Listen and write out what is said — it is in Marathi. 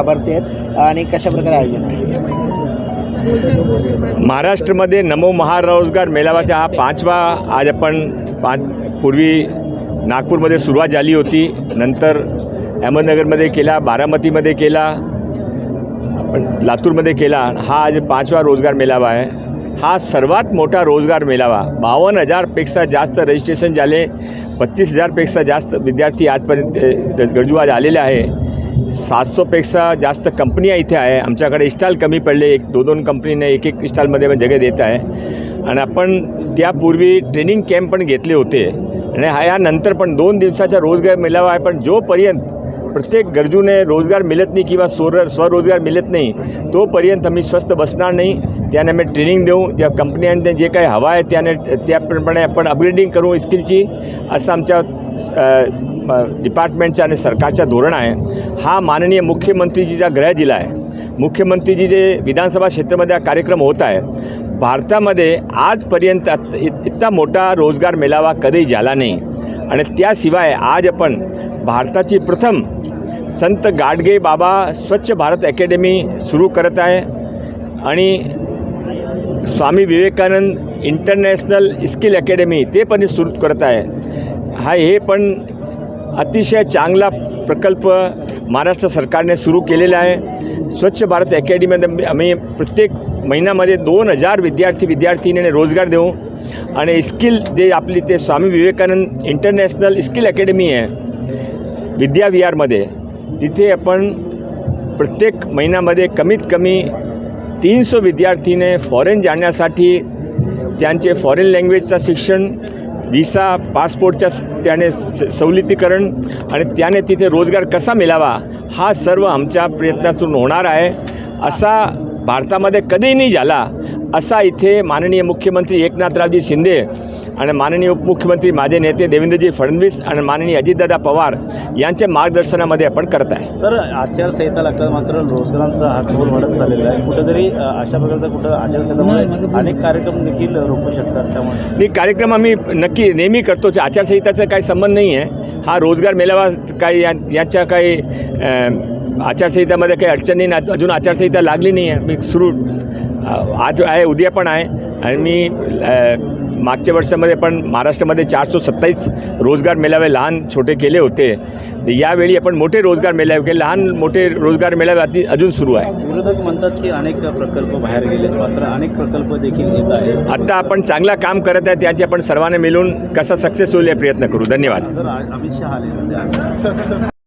लाभार्थी आहेत. आणि कशा प्रकारे आयोजन आहे? महाराष्ट्रामध्ये नमो महारोजगार मेळाव्याचा हा पाचवा आज आपण पाच पूर्वी नागपूरमध्ये सुरुवात झाली होती. नंतर अहमदनगरमध्ये केला बारामतीमध्ये केला आपण लातूरमध्ये केला. हा आज पाचवा रोजगार मेळावा आहे. हा सर्वात मोठा रोजगार मेळावा. बावन्न हजारपेक्षा जास्त रजिस्ट्रेशन झाले. पच्चीस हजारपेक्षा जास्त विद्यार्थी आजपर्यंत अ, गरजू आज आलेले आहे. सातशोपेक्षा जास्त कंपन्या इथे आहे. आमच्याकडे स्टॉल कमी पडले. एक दोन दोन कंपनीने एक एक स्टॉलमध्ये पण जगह देत आहे. आणि आपण त्यापूर्वी ट्रेनिंग कॅम्प पण घेतले होते. आणि हा यानंतर पण दोन दिवसाचा रोजगार मिळावा आहे. पण जोपर्यंत प्रत्येक गरजूने रोजगार मिळत नाही किंवा स्वर स्वरोजगार मिळत नाही तोपर्यंत आम्ही स्वस्त बसणार नाही. त्याने आम्ही ट्रेनिंग देऊ. ज्या कंपन्यांना जे काही हवा आहे त्याने त्याप्रमाणे आपण अपग्रेडिंग करू स्किलची असं आमच्या डिपार्टमेंटच्या डिपार्टमेंटचं आणि सरकारचं धोरण आहे. हा माननीय मुख्यमंत्रीजीचा गृह जिल्हा आहे मुख्यमंत्रीजी जे विधानसभा क्षेत्रामध्ये हा कार्यक्रम होत आहे भारतामध्ये आजपर्यंत आत- इत- इतका मोठा रोजगार मेळावा कधी झाला नाही. आणि त्याशिवाय आज आपण भारताची प्रथम संत गाडगे बाबा स्वच्छ भारत अकॅडमी सुरू करत आहे आणि Swami Vivekananda international skill academy ते पण सुरू करत आहे. हा हे पण अतिशय चांगला प्रकल्प महाराष्ट्र सरकारने सुरू केलेला आहे. स्वच्छ भारत अकॅडमीमध्ये आम्ही प्रत्येक महिन्यामध्ये दोन हजार विद्यार्थी विद्यार्थिनीने रोजगार देऊ. आणि स्किल जे आपली ते Swami Vivekananda international skill academy आहे विद्या विहारमध्ये तिथे आपण प्रत्येक महिन्यामध्ये कमीत कमी तीनशे विद्यार्थीने फॉरेन जाण्यासाठी त्यांचे फॉरेन लँग्वेजचं शिक्षण व्हिसा पासपोर्टच्या त्याने स- सवलतीकरण आणि त्याने तिथे रोजगार कसा मिळावा हा सर्व आमच्या प्रयत्नातून होणार आहे. असा भारतामध्ये कधीही नाही झाला असा इथे माननीय मुख्यमंत्री एकनाथरावजी शिंदे आणि माननीय उपमुख्यमंत्री माझे नेते देवेंद्रजी फडणवीस आणि माननीय अजितदादा पवार यांच्या मार्गदर्शनामध्ये आपण करत आहे. सर आचारसंहिता लागतात मात्र रोजगारांचा हा कौल वाढत चाललेला आहे. कुठेतरी अशा प्रकारचा कुठं आचारसंहितामुळे अनेक कार्यक्रम देखील रोखू शकतात त्यामुळे. नाही कार्यक्रम आम्ही नक्की नेहमी करतोच आचारसंहिताचा काही संबंध नाही आहे. हा रोजगार मेळावा काही या याच्या काही आचारसंहितामध्ये काही अडचणी नाही. अजून आचारसंहिता लागली नाही आहे. मी सुरू आज आहे उद्या पण आहे. आणि मी मागच्या वर्षामध्ये पण महाराष्ट्रामध्ये चारशे सत्तावीस रोजगार मेळावे लहान छोटे केले होते. यावेळी आपण मोठे रोजगार मेळावे केले लहान मोठे रोजगार मेळावे अति अजून सुरू आहे. विरोधक म्हणतात की अनेक प्रकल्प बाहेर गेले मात्र अनेक प्रकल्प देखील येत आहेत. आत्ता आपण चांगला काम करत आहे त्याची आपण सर्वांनी मिळून कसा सक्सेस होईल प्रयत्न करू. धन्यवाद. सर अमित शहा आले.